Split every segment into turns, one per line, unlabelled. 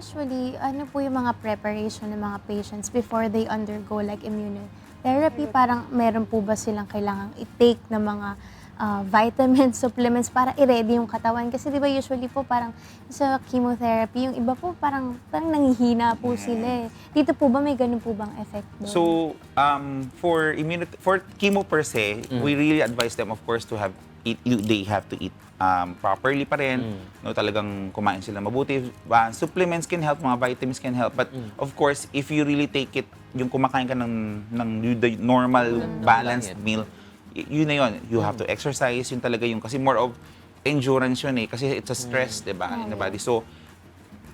usually, ano po yung mga preparation ng mga patients before they undergo like immunotherapy? Parang meron po ba silang kailangang i-take na mga ah, vitamins, supplements para i-ready yung katawan? Kasi di ba usually po parang sa chemotherapy, yung iba po parang, parang nangihina po sila eh. Dito po ba may ganun po bang effect doon?
So, um, for immunity, for chemo per se, we really advise them, of course, to have eat. you- They have to eat um, properly pa rin. No, talagang kumain sila mabuti. Uh, supplements can help, mga vitamins can help. But of course, if you really take it, yung kumakain ka ng, ng the normal balanced
lang
meal, yun na yun. You have to exercise. Yun talaga yung, kasi more of endurance yun eh. Kasi it's a stress, di ba, in the body. So,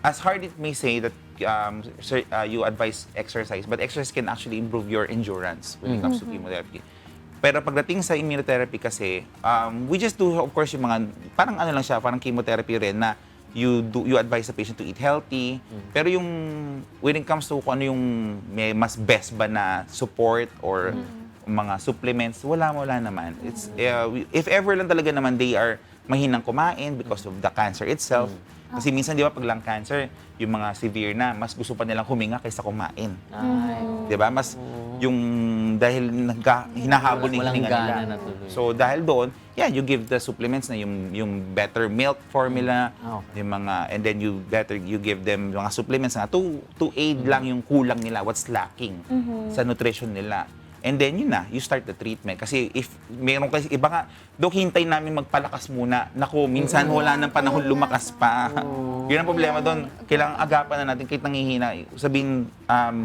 as hard it may say that um, sir, uh, you advise exercise, but exercise can actually improve your endurance when it comes to chemotherapy. Pero pagdating sa immunotherapy kasi, um, we just do, of course, yung mga, parang ano lang siya, parang chemotherapy rin na you do you advise the patient to eat healthy. Pero yung, when it comes to kung ano yung may mas best ba na support or mga supplements, wala wala naman. It's uh, if ever lang talaga naman they are mahinang kumain because of the cancer itself. Kasi minsan 'di ba pag lung cancer, yung mga severe na, mas gusto pa nilang huminga kaysa kumain.
Ay,
'Di ba? Mas yung dahil nagka, hinahabol ng
Walang
hininga
gana
nila.
na tuloy.
So dahil doon, yeah, you give the supplements na yung yung better milk formula,
Ah, okay.
yung mga and then you better you give them mga supplements na to to aid
Mm-hmm.
lang yung kulang nila, what's lacking sa nutrition nila. And then yun na, you start the treatment. Kasi if meron kasi iba nga, dok hintay namin magpalakas muna. Nako, minsan wala nang panahon lumakas pa. Yun ang problema doon. Kailangan agapan na natin kahit nangihina. Sabihin, um,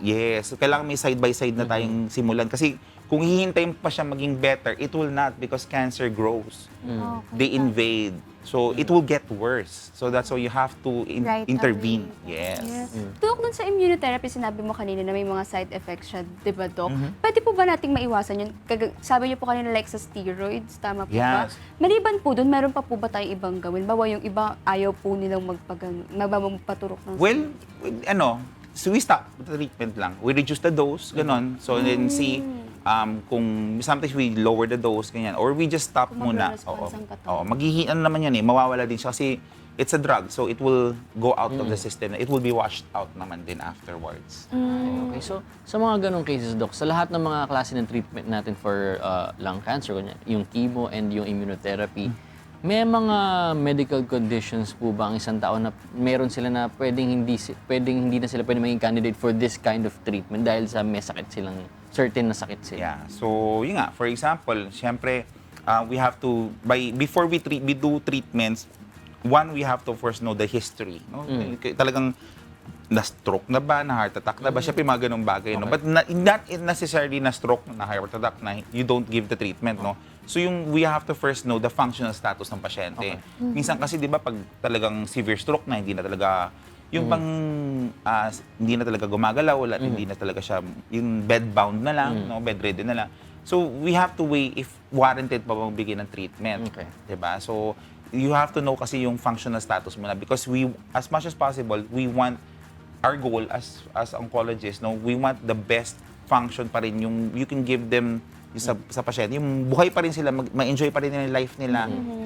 yes, kailangan may side by side na tayong simulan. Kasi kung hihintayin pa siya maging better, it will not because cancer grows.
Okay.
They invade. So it will get worse. So that's why you have to in-
Right
intervene.
away.
Yes.
Yes. Dok, dun sa immunotherapy, sinabi mo kanina na may mga side effects siya, di ba, Dok?
Mm-hmm.
Pwede po ba nating maiwasan yun? Kag- sabi niyo po kanina like sa steroids, tama po ba?
Yes.
Maliban po dun, meron pa po ba tayong ibang gawin? Bawa yung iba, ayaw po nilang magpagang, magpaturok ng
Well, ano, so we stop the treatment lang. We reduce the dose, ganon. So then see um, kung sometimes we lower the dose, ganyan. Or we just stop
Kung
muna.
magre-response ang katawan.
Oo, maghihi, ano naman yan eh, mawawala din siya kasi it's a drug. So it will go out of the system. It will be washed out naman din afterwards.
Okay, so sa mga ganong cases, Doc, sa lahat ng mga klase ng treatment natin for uh, lung cancer, kunya, yung chemo and yung immunotherapy, may mga medical conditions po ba ang isang tao na meron sila na pwedeng hindi pwedeng hindi na sila pwedeng maging candidate for this kind of treatment dahil sa may sakit silang certain na sakit sila.
Yeah. So, yun nga, for example, syempre, uh, we have to, by before we, treat, we do treatments, one, we have to first know the history. No? K- Talagang na-stroke na ba, na heart attack na ba, syempre mga ganong bagay. No? But na, not necessarily na stroke, na heart attack, na you don't give the treatment. No? So yung we have to first know the functional status ng pasyente. Minsan kasi 'di ba pag talagang severe stroke na hindi na talaga yung pang ah, hindi na talaga gumagalaw, wala hindi na talaga siya yung bedbound na lang, no, bedridden na lang. So we have to weigh if warranted pa bang bigyan ng treatment.
Okay.
'Di ba? So you have to know kasi yung functional status mo na because we as much as possible we want our goal as as oncologists no we want the best function pa rin yung you can give them yung sa, sa pasyente. Yung buhay pa rin sila mag, ma-enjoy pa rin nila yung life nila.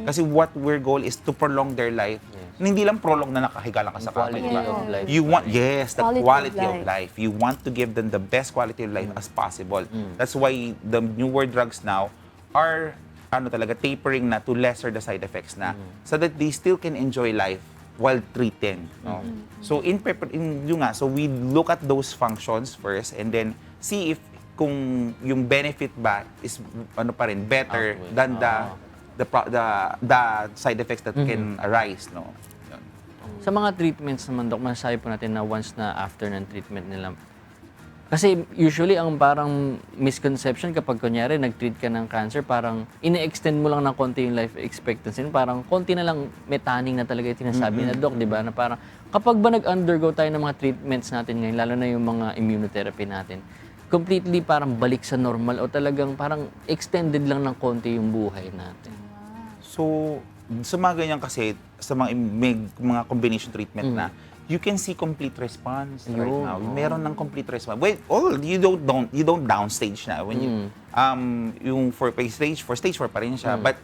Kasi what our goal is to prolong their life. Na hindi lang prolong na nakahiga lang ka sa kama
Quality of life.
you want yes the
Quality
quality,
of
of, life. you want to give them the best quality of life as possible. That's why the newer drugs now are ano talaga tapering na to lesser the side effects na. So that they still can enjoy life while treating no? So in in yung nga so we look at those functions first and then see if kung yung benefit ba is ano pa rin better
Outweigh.
than the
Ah.
the pro- the the side effects that can arise no Yun.
Sa mga treatments naman, Dok, masasabi po natin na once na after ng treatment nila, kasi usually ang parang misconception kapag kunyari nag-treat ka ng cancer, parang ine-extend mo lang ng konti yung life expectancy. Parang konti na lang metaning na talaga yung tinasabi na Dok, di ba? Na parang kapag ba nag-undergo tayo ng mga treatments natin ngayon, lalo na yung mga immunotherapy natin, completely parang balik sa normal o talagang parang extended lang ng konti yung buhay natin.
So, sa mga ganyan kasi, sa mga, may mga combination treatment na, you can see complete response right
Ayun,
now. Meron ng complete response. Wait, oh, you don't, don't you don't downstage na when you um yung for stage for stage 4 pa rin siya. But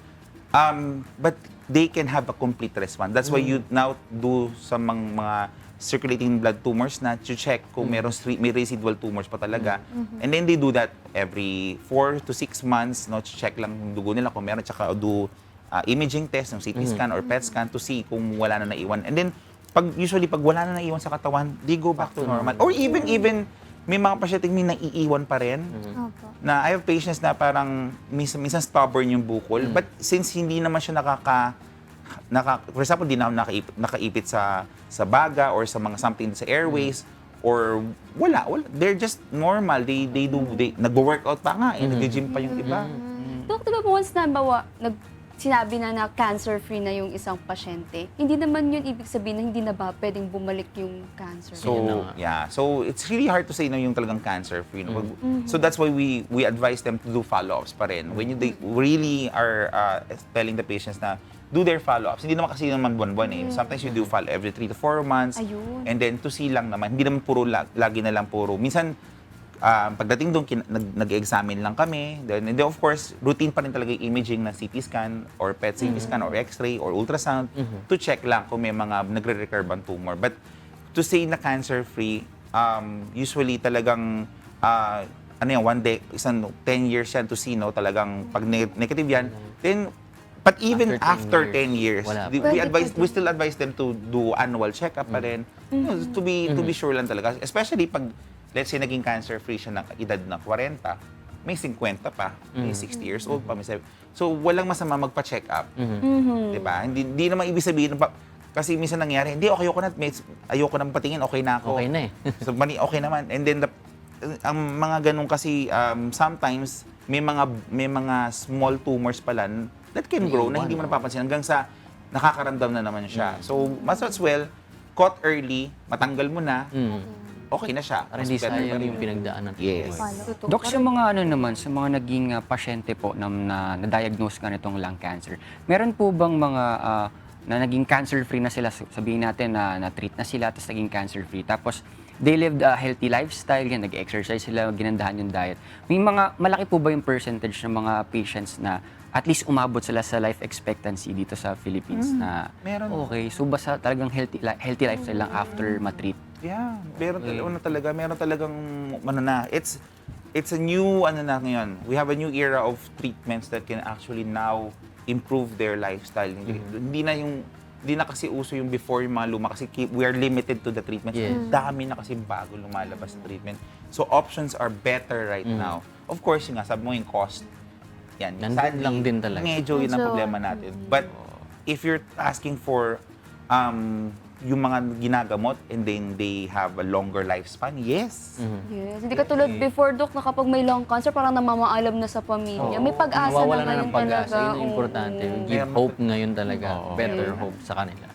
um but they can have a complete response. That's why you now do sa mga, mga circulating blood tumors na to check kung meron stre- may residual tumors pa talaga. And then they do that every 4 to 6 months, no, to check lang yung dugo nila kung meron, tsaka do uh, imaging test, ng CT scan or PET scan to see kung wala na naiwan. And then, pag usually pag wala na naiwan sa katawan, they go back to normal. Or even, even, may mga pasyente may naiiwan pa rin
Opo.
na I have patients na parang minsan, minsan stubborn yung bukol. But since hindi naman siya nakaka, naka, for example, di na nakaipit, nakaipit sa, sa baga or sa mga something sa airways, or wala, wala. They're just normal. They, they do, they, nagwo-workout pa nga, eh, nag-gym pa yung iba.
Dok, di ba po once na bawa, nag, sinabi na na cancer-free na yung isang pasyente, hindi naman yun ibig sabihin na hindi na ba pwedeng bumalik yung cancer?
Yun na
So,
nga.
yeah. So, it's really hard to say na yung talagang cancer-free. No? So, that's why we we advise them to do follow-ups pa rin. When you they really are uh, telling the patients na do their follow-ups. Hindi naman kasi naman buwan-buwan eh. Sometimes you do follow every 3 to 4 months.
Ayun.
And then to see lang naman. Hindi naman puro, lag- lagi na lang puro. Minsan, ah, pagdating doon, nag-examine lang kami. Then, and then, of course, routine pa rin talaga yung imaging na CT scan or PET CT scan or X-ray or ultrasound to check lang kung may mga nagre-recur bang tumor. But to say na cancer-free, um, usually talagang, ah, ano yan, one day, isang 10 years yan to see, no? Talagang pag ne- negative yan, then, but even
After
after
10
10 years,
years, wala
di-
pa.
we advise, we still advise them to do annual check-up pa rin. You know, to be to be sure lang talaga. Especially pag, let's say, naging cancer-free siya ng edad na 40, may 50 pa, may 60 years old pa, may 70. So, walang masama magpa-check up.
Mhm.
Di ba? Hindi, hindi naman ibig sabihin, pa, kasi minsan nangyari, hindi, okay, ayoko na, may, ayoko nang patingin, okay na ako.
Okay na eh.
so, mani, okay naman. And then, the, ang mga ganun kasi, um, sometimes, may mga may mga small tumors pala that can grow na hindi mo napapansin hanggang sa nakakaramdam na naman siya. So, mas as well, caught early, matanggal mo na,
Mm.
Okay na siya. Mas
hindi
better pa
sayang
rin
yung pinagdaanan.
Yes.
Totoo.
Dok, sa mga ano naman, sa mga naging ah, pasyente po na, na na-diagnose ka nitong lung cancer, meron po bang mga ah, na naging cancer-free na sila, sabihin natin na na-treat na sila, tapos naging cancer-free, tapos they lived a healthy lifestyle, yan, nag-exercise sila, ginandahan yung diet. May mga, malaki po ba yung percentage ng mga patients na at least umabot sila sa life expectancy dito sa Philippines na
meron.
okay, so basta talagang healthy, li- healthy lifestyle lang after matreat?
Yeah, meron talaga, ano talaga, meron talagang, ano na, it's, it's a new, ano na ngayon, we have a new era of treatments that can actually now improve their lifestyle. Hindi, hindi na yung, hindi na kasi uso yung before yung mga luma kasi keep, we are limited to the treatment.
Yes.
Ang dami na kasi bago lumalabas na treatment. So options are better right now. Of course, yung nga, sabi mo yung cost. Yan,
Nandun
sadly,
lang din talaga.
Medyo yun ang problema natin. But if you're asking for um, yung mga ginagamot and then they have a longer lifespan, yes.
Yes. Hindi katulad before, Dok, na kapag may lung cancer, parang namamaalam na sa pamilya. May pag-asa
Nawawala
na
na ng
ngayon
pag-asa.
talaga.
Yun ang importante.
Oo.
Give hope ngayon talaga.
Oo.
Better
Yeah.
hope sa kanila.